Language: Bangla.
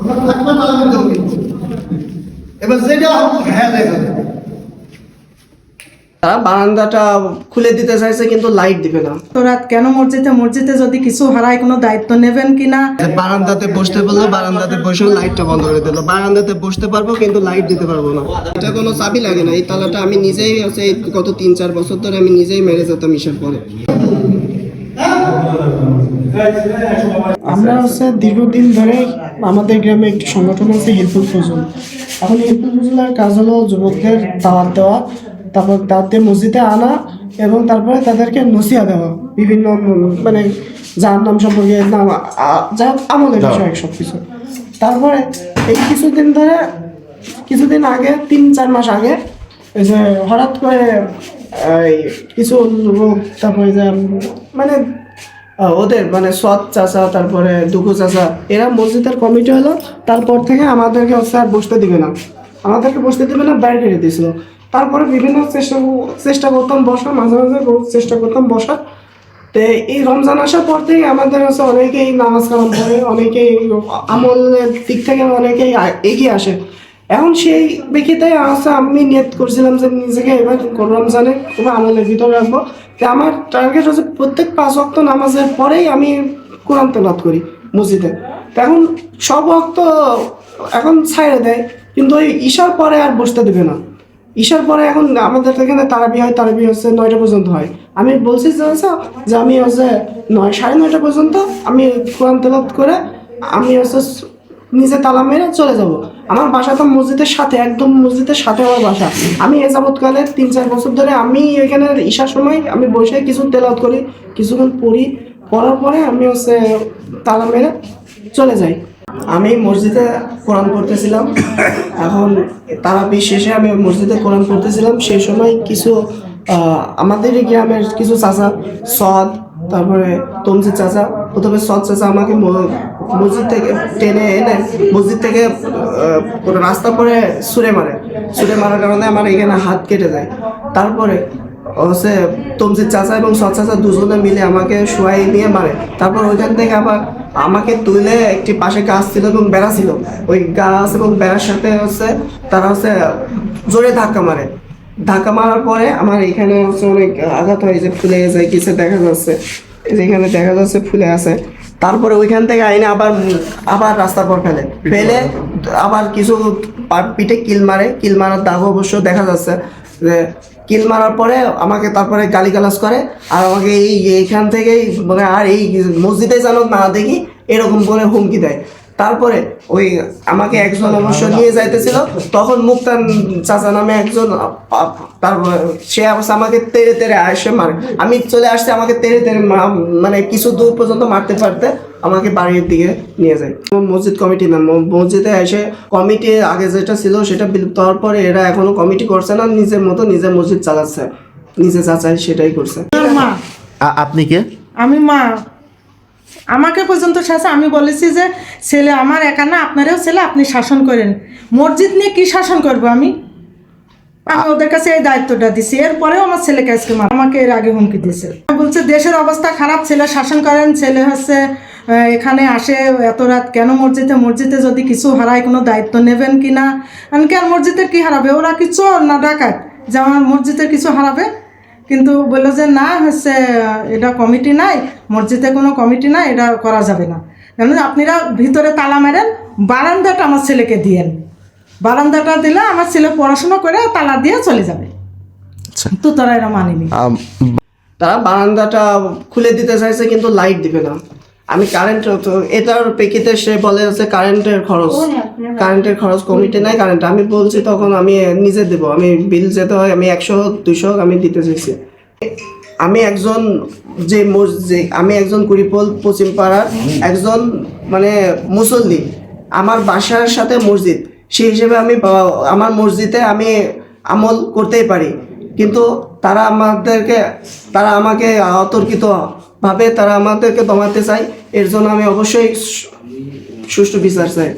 আমরা থাকবে তালামের জমি এবার যেটা হ্যাঁ দেখা। তারা বারান্দাটা খুলে দিতে চাইছে কিন্তু লাইট দিবে না। তো রাত কেন মসজিদে? মসজিদে যদি কিছু হারায় কোনো দায়িত্ব নেবেন কিনা বারান্দাতে বসতে বলল বারান্দাতে বসেও লাইটটা বন্ধ করে দিল। বারান্দাতে বসতে পারব কিন্তু লাইট দিতে পারব না। এটা কোনো চাবি লাগে না। এই তালাটা আমি নিজেই আছে গত তিন চার বছর ধরে আমি নিজেই মেরে যেতাম ইসের পরে। আমরা হচ্ছে দীর্ঘদিন ধরে আমাদের গ্রামে একটি সংগঠন আছে হেল্পফুল ফজল। এখন হেল্পফুল ফজলের কাজ হলো যুবকদের দাওয়াত দেওয়া তারপর দিয়ে মসজিদে আনা এবং তারপরে তাদেরকে নসিয়া দেওয়া বিভিন্ন মানে যার নাম সম্পর্কে নাম যা আমলের বিষয় সব কিছু তারপরে এই কিছুদিন ধরে কিছুদিন আগে তিন চার মাস আগে এই যে হঠাৎ করে এই কিছু লোক তারপরে যে মানে ওদের মানে সৎ চাচা, তারপরে দুঃখ চাচা, এরা মসজিদের কমিটি হলো। তারপর থেকে আমাদেরকে আর বসতে দিবে না। আমাদেরকে বসতে দিবে না, বাইরে করে দিয়েছিল। তারপরে বিভিন্ন চেষ্টা চেষ্টা করতাম বসার, মাঝে মাঝে চেষ্টা করতাম বসার। তো এই রমজান আসার পর থেকে আমাদের হচ্ছে অনেকেই নামাজ কালাম পড়ে, অনেকেই আমলের দিক থেকে অনেকেই এগিয়ে আসে। এখন সেই প্রেক্ষিতে হচ্ছে আমি নিয়ত করছিলাম যে নিজেকে এবার রমজানে খুব আমলের ভিতরে রাখব। তো আমার টার্গেট হচ্ছে প্রত্যেক পাঁচ ওয়াক্ত নামাজের পরেই আমি কোরআন তেলাত করি মসজিদে। এখন সব ওয়াক্ত এখন ছাইড়ে দেয়, কিন্তু ওই ঈশার পরে আর বসতে দেবে না। ঈশার পরে এখন আমাদের এখানে তারাবি হয়, তারাবি হচ্ছে নয়টা পর্যন্ত হয়। আমি বলছি যে হচ্ছে যে আমি হচ্ছে নয়, সাড়ে নয়টা পর্যন্ত আমি কোরআন তেলাত করে, আমি হচ্ছে নিজে তালা মেরে চলে যাব। আমার বাসা তো মসজিদের সাথে, একদম মসজিদের সাথে আমার বাসা। আমি এ যাবৎকালে তিন চার বছর ধরে আমি এখানে ঈশার সময় আমি বসে কিছু তেলাত করি, কিছুক্ষণ পড়ি, পড়ার পরে আমি হচ্ছে তালা মেরে চলে যাই। আমি মসজিদে কোরআন পড়তেছিলাম। এখন তারাপি শেষে আমি মসজিদে কোরআন পড়তেছিলাম। সেই সময় কিছু আমাদের গ্রামের কিছু চাচা সদ তারপরে তমজি চাচা, প্রথমে সৎ চাচা আমাকে মসজিদ থেকে টেনে এনে মসজিদ থেকে রাস্তা পরে সুরে মারে। সুরে মারার কারণে আমার এখানে হাত কেটে যায়। তারপরে হচ্ছে তমজিৎ চাচা এবং সৎ চাচা দুজনে মিলে আমাকে শোয়াই নিয়ে মারে। তারপর ওইখান থেকে আবার আমাকে তুলে একটি পাশে গাছ ছিল এবং বেড়া ছিল। ওই গাছ এবং বেড়ার সাথে হচ্ছে তারা হচ্ছে জোরে ধাক্কা মারে। ধাক্কা মারার পরে আমার এখানে হচ্ছে অনেক আঘাত হয় যে ফুলে যায় কিছু দেখা যাচ্ছে। এই যে এখানে দেখা যাচ্ছে ফুলে আছে। তারপরে ওইখান থেকে আইনে আবার আবার রাস্তার পর ফেলে। ফেলে আবার কিছু পিঠে কিল মারে। কিল মারার দাগ অবশ্য দেখা যাচ্ছে। যে কিল মারার পরে আমাকে তারপরে গালিগালাজ করে আর আমাকে এই এইখান থেকেই মানে আর এই মসজিদে যেন না দেখি এরকম করে হুমকি দেয়। তারপরে ওই আমাকে একজন অবশ্য নিয়ে যাইতেছিল তখন মুক্তান চাচা নামে একজন তারপর সে অবশ্য আমাকে তেড়ে তেড়ে আসে মার আমি চলে আসছে আমাকে তেড়ে তেড়ে মা- মানে কিছু দূর পর্যন্ত মারতে পারতে আমাকে বাড়ির দিকে নিয়ে যায়। মসজিদ কমিটি না মসজিদে এসে কমিটি আগে যেটা ছিল সেটা বিলুপ্ত হওয়ার পরে এরা এখনও কমিটি করছে না নিজের মতো নিজের মসজিদ চালাচ্ছে নিজে চাচাই সেটাই করছে। আপনি কে? আমি মা। আমাকে পর্যন্ত শাসন আমি বলেছি যে ছেলে আমার একা না, আপনারও ছেলে, আপনি শাসন করেন। মসজিদ নিয়ে কি শাসন করব আমি? আমি ওদের কাছে এই দায়িত্বটা দিছি। এরপরেও আমার ছেলেকে আজকে আমাকে এর আগে হুমকি দিয়েছে। বলছে, দেশের অবস্থা খারাপ, ছেলে শাসন করেন, ছেলে হচ্ছে এখানে আসে, এত রাত কেন মসজিদে? মসজিদে যদি কিছু হারায়, কোনো দায়িত্ব নেবেন কি না কেন মসজিদের কি হারাবে? ওরা কি চোর না ডাকাত। যে আমার মসজিদের কিছু হারাবে কিন্তু বলল যে না হচ্ছে এটা কমিটি নাই মসজিদে কোনো কমিটি নাই এটা করা যাবে না। কেন আপনারা ভিতরে তালা মারেন বারান্দাটা আমার ছেলেকে দিয়েন। বারান্দাটা দিলে আমার ছেলে পড়াশোনা করে তালা দিয়ে চলে যাবে। আচ্ছা। তো তারা এরা মানেনি। তারা বারান্দাটা খুলে দিতে চাইছে কিন্তু লাইট দিবে না। আমি কারেন্ট তো এটার প্রেক্ষিতে সে বলে হচ্ছে কারেন্টের খরচ কারেন্টের খরচ কমিটি নাই কারেন্ট আমি বলছি তখন আমি নিজে দেব আমি বিল যেতে হয় আমি একশো দুইশো আমি দিতে চাইছি। আমি একজন যে মস- যে আমি একজন কুড়িপল পশ্চিম পাড়ার একজন মানে মুসল্লি আমার বাসার সাথে মসজিদ সেই হিসেবে আমি আমার মসজিদে আমি আমল করতেই পারি। কিন্তু তারা আমাদেরকে তারা আমাকে অতর্কিত ভাবে তারা আমাদেরকে দমাতে চায় এর জন্য আমি অবশ্যই সুষ্ঠু বিচার চাই।